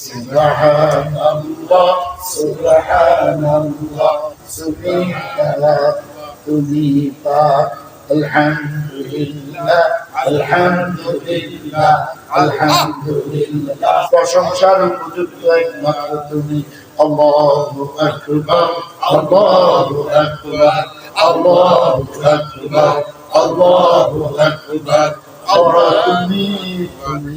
سبحان الله سبحان الله سبحان الله تذيبا الحمد لله الحمد لله الحمد لله প্রশংসার উপযুক্ত একমাত্র তুমি। আল্লাহু আকবার আল্লাহু আকবার আল্লাহু আকবার আল্লাহু আকবার। আমরা তুমি তুমি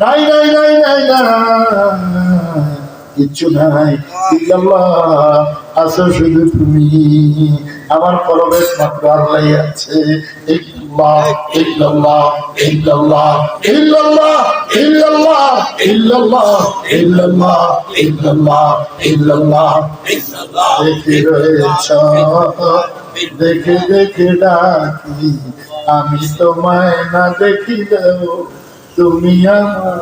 নাই নাই নাই নাই কিচ্ছু নাই। আছো শুধু তুমি। আমার কলবের মাত্র আল্লাহ আছে। দেখে দেখে ডাকি। আমি তোমায় না দেখি দেখিলেও তুমি আমার।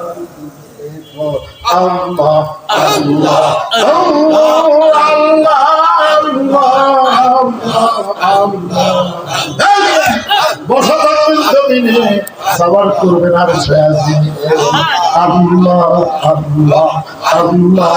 আল্লাহ আল্লাহ আল্লাহ আল্লাহ আল্লাহ বসা থাকবেন জমিনে সবার করবেন আর সয়াজিনে আল্লাহ আল্লাহ আল্লাহ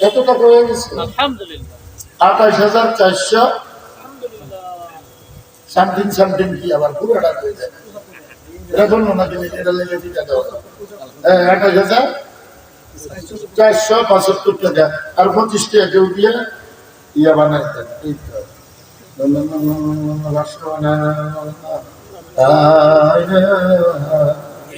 কত টাকা হয়ে গেছে আঠাশ হাজার চারশো সামথিং সামথিং কি আবার পুরো টাকা হয়ে যায় এটা ধরুন না তুমি এটা লেগে দিয়ে দাও হ্যাঁ আঠাশ হাজার চারশো পঁচাত্তর টাকা আর পঁচিশ টাকা কেউ দিয়ে ইয়া বানাই দেন এই তো।